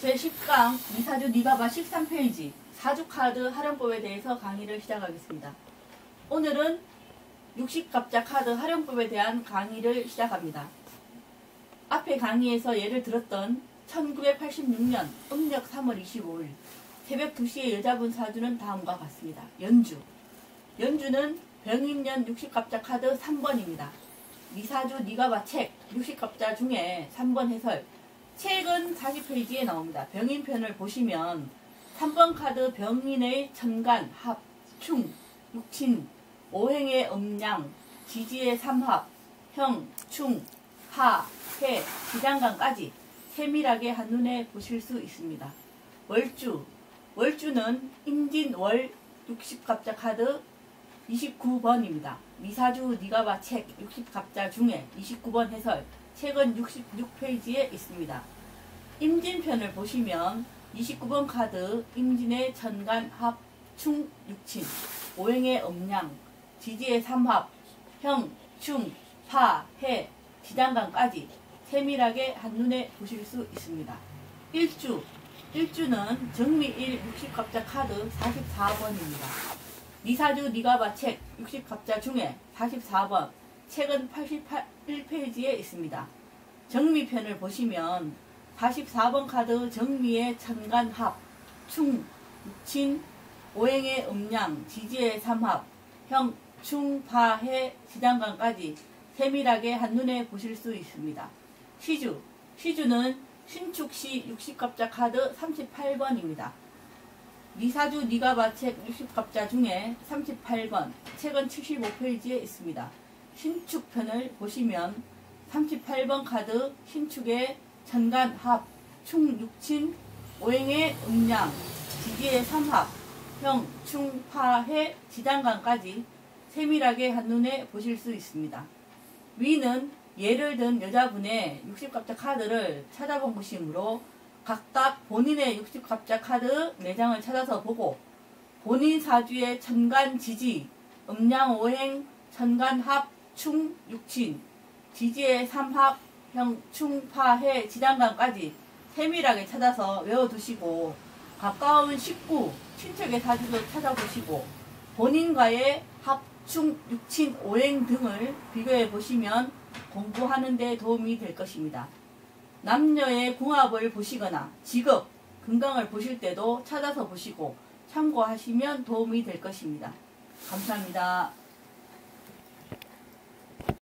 제10강 이사주 니바바 13페이지 사주 카드 활용법에 대해서 강의를 시작하겠습니다. 오늘은 60갑자 카드 활용법에 대한 강의를 시작합니다. 앞에 강의에서 예를 들었던 1986년 음력 3월 25일 새벽 2시에 여자분 사주는 다음과 같습니다. 연주 연주는 병인년 60갑자 카드 3번입니다. 미사주 니가바 책 60갑자 중에 3번 해설 책은 40페이지에 나옵니다. 병인편을 보시면 3번 카드 병인의 천간, 합, 충, 육친, 오행의 음양, 지지의 삼합, 형, 충, 하, 해, 지장간까지 세밀하게 한눈에 보실 수 있습니다. 월주, 월주는 임진월 60갑자 카드 29번입니다. 미사주 니가바 책 60갑자 중에 29번 해설 책은 66페이지에 있습니다. 임진편을 보시면 29번 카드 임진의 천간 합충 육친 오행의 음양 지지의 삼합 형, 충, 파, 해, 지장간까지 세밀하게 한눈에 보실 수 있습니다. 일주 일주는 정미일 60갑자 카드 44번입니다. 니사주 니가바 책 60갑자 중에 44번 책은 81페이지에 있습니다. 정미편을 보시면 44번 카드 정미의 천간합, 충, 친, 오행의 음양, 지지의 삼합, 형, 충, 파, 해, 지장간까지 세밀하게 한눈에 보실 수 있습니다. 시주, 시주는 신축시 60갑자 카드 38번입니다. 니사주 니가바 책 60갑자 중에 38번 책은 75페이지에 있습니다. 신축편을 보시면 38번 카드 신축의 천간 합, 충 육친, 오행의 음양, 지지의 삼합, 형, 충, 파, 해, 지단간까지 세밀하게 한눈에 보실 수 있습니다. 위는 예를 든 여자분의 60갑자 카드를 찾아본 것이므로 각각 본인의 60갑자 카드 4장을 찾아서 보고 본인 사주의 천간 지지, 음양 오행, 천간 합, 충, 육친, 지지의 삼합, 형, 충, 파, 해, 지단간까지 세밀하게 찾아서 외워두시고 가까운 식구, 친척의 사주도 찾아보시고 본인과의 합, 충, 육친, 오행 등을 비교해 보시면 공부하는 데 도움이 될 것입니다. 남녀의 궁합을 보시거나 직업, 건강을 보실 때도 찾아서 보시고 참고하시면 도움이 될 것입니다. 감사합니다.